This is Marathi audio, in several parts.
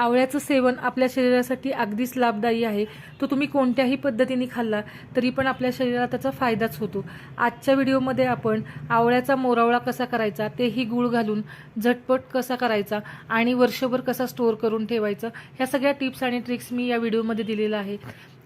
आवळ्याचं सेवन आपल्या शरीरासाठी अगदीच लाभदायी आहे. तो तुम्ही कोणत्याही पद्धतीने खाल्ला तरी पण आपल्या शरीराला त्याचा फायदाच होतो. आजच्या व्हिडिओमध्ये आपण आवळ्याचा मोरावळा कसा करायचा तेही गूळ घालून झटपट कसा करायचा आणि वर्षभर कसा स्टोअर करून ठेवायचा ह्या सगळ्या टिप्स आणि ट्रिक्स मी या व्हिडिओमध्ये दिलेला आहे.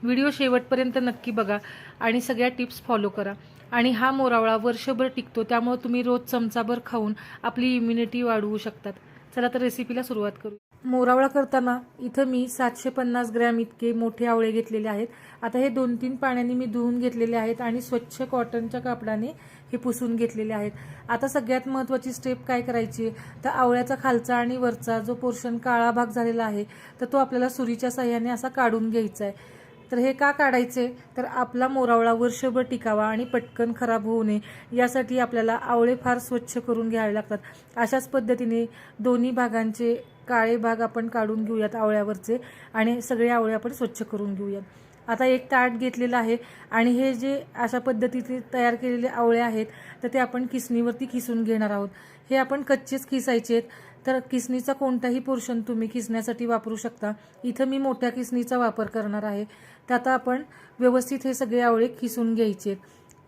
व्हिडिओ शेवटपर्यंत नक्की बघा आणि सगळ्या टिप्स फॉलो करा. आणि हा मोरावळा वर्षभर टिकतो त्यामुळे तुम्ही रोज चमचाभर खाऊन आपली इम्युनिटी वाढवू शकतात. चला तर रेसिपीला सुरुवात करू. मोरावळा करताना इथं मी सातशे पन्नास ग्रॅम इतके मोठे आवळे घेतलेले आहेत. आता हे दोन तीन पाण्याने मी धुवून घेतलेले आहेत आणि स्वच्छ कॉटनच्या कापडाने हे पुसून घेतलेले आहेत. आता सगळ्यात महत्त्वाची स्टेप काय करायची? तर आवळ्याचा खालचा आणि वरचा जो पोर्शन काळा भाग झालेला आहे तर तो आपल्याला सुरीच्या साह्याने असा काढून घ्यायचा आहे. तर हे का काढायचे? तर आपला मोरावळा वर्षभर टिकावा आणि पटकन खराब होऊ नये यासाठी आपल्याला आवळे फार स्वच्छ करून घ्यावे लागतात. अशाच पद्धतीने दोन्ही भागांचे काळे भाग आपण काढून घेऊयात आवळ्यावरचे आणि सगळे आवळे आपण स्वच्छ करून घेऊयात. आता एक ताट घेतलेलं आहे आणि हे जे अशा पद्धतीचे तयार केलेले आवळे आहेत तर ते आपण किसणीवरती किसून घेणार आहोत. हे आपण कच्चेच किसायचे आहेत. तर किसणीचा कोणताही पोर्शन तुम्ही किसण्यासाठी वापरू शकता. इथं मी मोठ्या किसणीचा वापर करणार आहे. तर आता आपण व्यवस्थित हे सगळे आवळे किसून घ्यायचे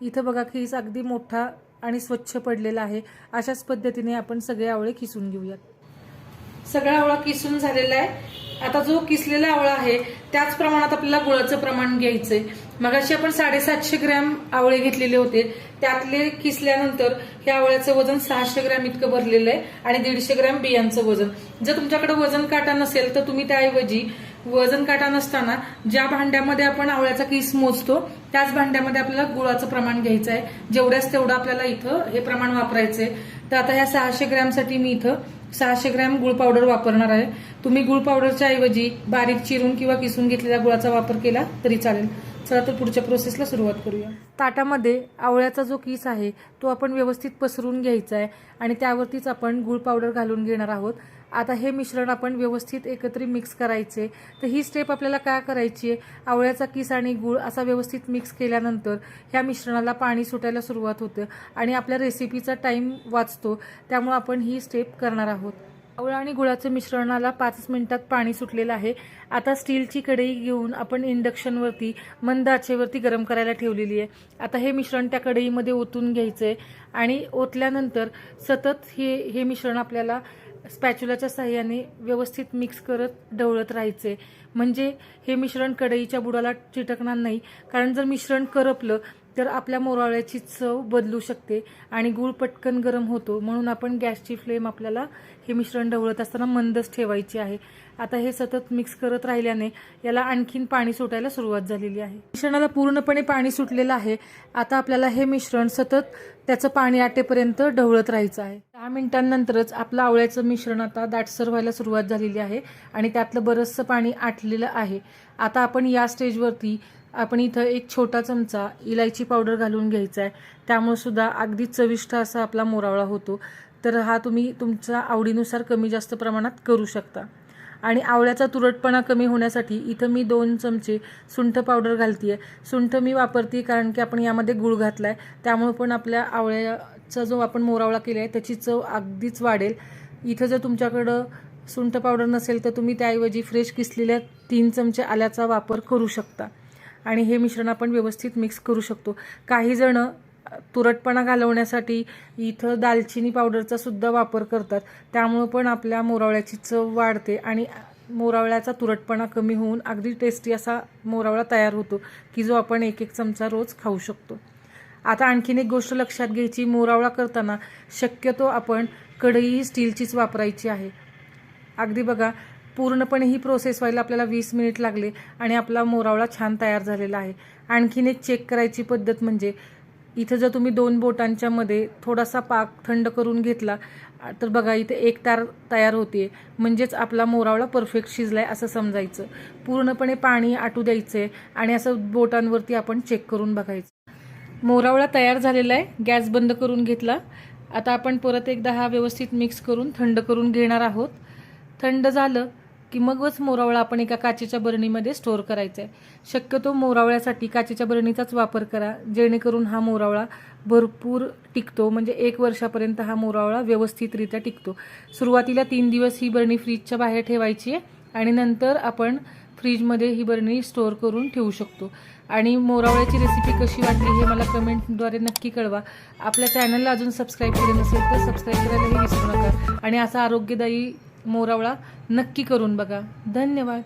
इथं बघा खिस अगदी मोठा आणि स्वच्छ पडलेला आहे. अशाच पद्धतीने आपण सगळे आवळे किसून घेऊयात. सगळा आवळा किसून झालेला आहे. आता जो किसलेला आवळा आहे त्याच प्रमाणात आपल्याला गुळाचं प्रमाण घ्यायचंय. मगाशी आपण साडेसातशे ग्रॅम आवळे घेतलेले होते. त्यातले किसल्यानंतर हे आवळ्याचं वजन सहाशे ग्रॅम इतकं भरलेलं आहे आणि दीडशे ग्रॅम बियांचं वजन. जर तुमच्याकडे वजन काटा नसेल तर तुम्ही त्याऐवजी वजन काटा नसताना ज्या भांड्यामध्ये आपण आवळ्याचा किस मोजतो त्याच भांड्यामध्ये आपल्याला गुळाचं प्रमाण घ्यायचं आहे जेवढ्याच तेवढं आपल्याला इथं हे प्रमाण वापरायचंय. तर आता ह्या सहाशे ग्रॅमसाठी मी इथं सहाशे ग्रॅम गुळ पावडर वापरणार आहे. तुम्ही गुळ पावडरच्या ऐवजी बारीक चिरून किंवा किसून घेतलेल्या गुळाचा वापर केला तरी चालेल. चला तर पुढच्या प्रोसेसला सुरुवात करूया. ताटामध्ये आवळ्याचा जो किस आहे तो आपण व्यवस्थित पसरून घ्यायचा आहे आणि त्यावरतीच आपण गुळ पावडर घालून घेणार आहोत. आता हे मिश्रण आपण व्यवस्थित एकत्रित मिक्स करायचे. तर ही स्टेप आपल्याला काय करायची आहे? आवळ्याचा किस आणि गुळ असा व्यवस्थित मिक्स केल्यानंतर ह्या मिश्रणाला पाणी सुटायला सुरुवात होतं आणि आपल्या रेसिपीचा टाईम वाचतो. त्यामुळं आपण ही स्टेप करणार आहोत. आवळा आणि गुळाचं मिश्रणाला पाच मिनिटात पाणी सुटलेलं आहे. आता स्टीलची कढई घेऊन आपण इंडक्शनवरती मंद आचेवरती गरम करायला ठेवलेली आहे. आता हे मिश्रण त्या कढईमध्ये ओतून घ्यायचं आहे आणि ओतल्यानंतर सतत हे हे मिश्रण आपल्याला स्पॅच्युलाच्या साह्याने व्यवस्थित मिक्स करत ढवळत राहायचे म्हणजे हे मिश्रण कढईच्या बुडाला चिटकणार नाही. कारण जर मिश्रण करपलं तर आपल्या मोरावळ्याची चव बदलू शकते आणि गूळ पटकन गरम होतो. म्हणून आपण गॅसची फ्लेम आपल्याला हे मिश्रण ढवळत असताना मंदच ठेवायची आहे. आता हे सतत मिक्स करत राहिल्याने याला आणखीन पाणी सुटायला सुरुवात झालेली आहे. मिश्रणाला पूर्णपणे पाणी सुटलेलं आहे. आता आपल्याला हे मिश्रण सतत त्याचं पाणी आटेपर्यंत ढवळत राहायचं आहे. दहा मिनिटांनंतरच आपलं आवळ्याचं मिश्रण आता दाटसर व्हायला सुरुवात झालेली आहे आणि त्यातलं बरंचसं पाणी आटलेलं आहे. आता आपण या स्टेजवरती आपण इथं एक छोटा चमचा इलायची पावडर घालून घ्यायचा आहे त्यामुळे सुद्धा अगदी चविष्ट असा आपला मोरावळा होतो. तर हा तुम्ही तुमच्या आवडीनुसार कमी जास्त प्रमाणात करू शकता. आणि आवळ्याचा तुरटपणा कमी होण्यासाठी इथं मी दोन चमचे सुंठ पावडर घालते सुंठ मी वापरते कारण की आपण यामध्ये गुळ घातला आहे त्यामुळे पण आपल्या आवळ्याचा जो आपण मोरावळा केला आहे त्याची चव अगदीच वाढेल. इथं जर तुमच्याकडं सुंठ पावडर नसेल तर तुम्ही त्याऐवजी फ्रेश किसलेल्या तीन चमचे आल्याचा वापर करू शकता. आणि हे मिश्रण आपण व्यवस्थित मिक्स करू शकतो. काही जण तुरटपणा घालवण्यासाठी इथं दालचिनी पावडरचा सुद्धा वापर करतात. त्यामुळं पण आपल्या मोरावळ्याची चव वाढते आणि मोरावळ्याचा तुरटपणा कमी होऊन अगदी टेस्टी असा मोरावळा तयार होतो की जो आपण एक एक चमचा रोज खाऊ शकतो. आता आणखीन एक गोष्ट लक्षात घ्यायची मोरावळा करताना शक्यतो आपण कढई स्टीलचीच वापरायची आहे. अगदी बघा पूर्णपणे ही प्रोसेस व्हायला आपल्याला वीस मिनिट लागले आणि आपला मोरावळा छान तयार झालेला आहे. आणखीन एक चेक करायची पद्धत म्हणजे इथं जर तुम्ही दोन बोटांच्या मध्ये थोडासा पाक थंड करून घेतला तर बघा इथे एक तार तयार होते म्हणजेच आपला मोरावळा परफेक्ट शिजलाय असं समजायचं. पूर्णपणे पाणी आटू द्यायचंय आणि असं बोटांवरती आपण चेक करून बघायचं. मोरावळा तयार झालेला आहे. गॅस बंद करून घेतला. आता आपण परत एकदा हा व्यवस्थित मिक्स करून थंड करून घेणार आहोत. थंड झालं की मगच मोरावळा आपण एका काचेच्या बरणीमध्ये स्टोअर करायचा आहे शक्यतो मोरावळ्यासाठी काचेच्या बरणीचाच वापर करा जेणेकरून हा मोरावळा भरपूर टिकतो. म्हणजे एक वर्षापर्यंत हा मोरावळा व्यवस्थितरित्या टिकतो. सुरुवातीला तीन दिवस ही बरणी फ्रीजच्या बाहेर ठेवायची आहे आणि नंतर आपण फ्रीजमध्ये ही बरणी स्टोअर करून ठेवू शकतो. आणि मोरावळ्याची रेसिपी कशी वाटली हे मला कमेंटद्वारे नक्की कळवा. आपल्या चॅनलला अजून सबस्क्राईब केलं नसेल तर सबस्क्राईब करायलाही विसरू नका. आणि असा आरोग्यदायी मोरावळा नक्की करून बघा. धन्यवाद.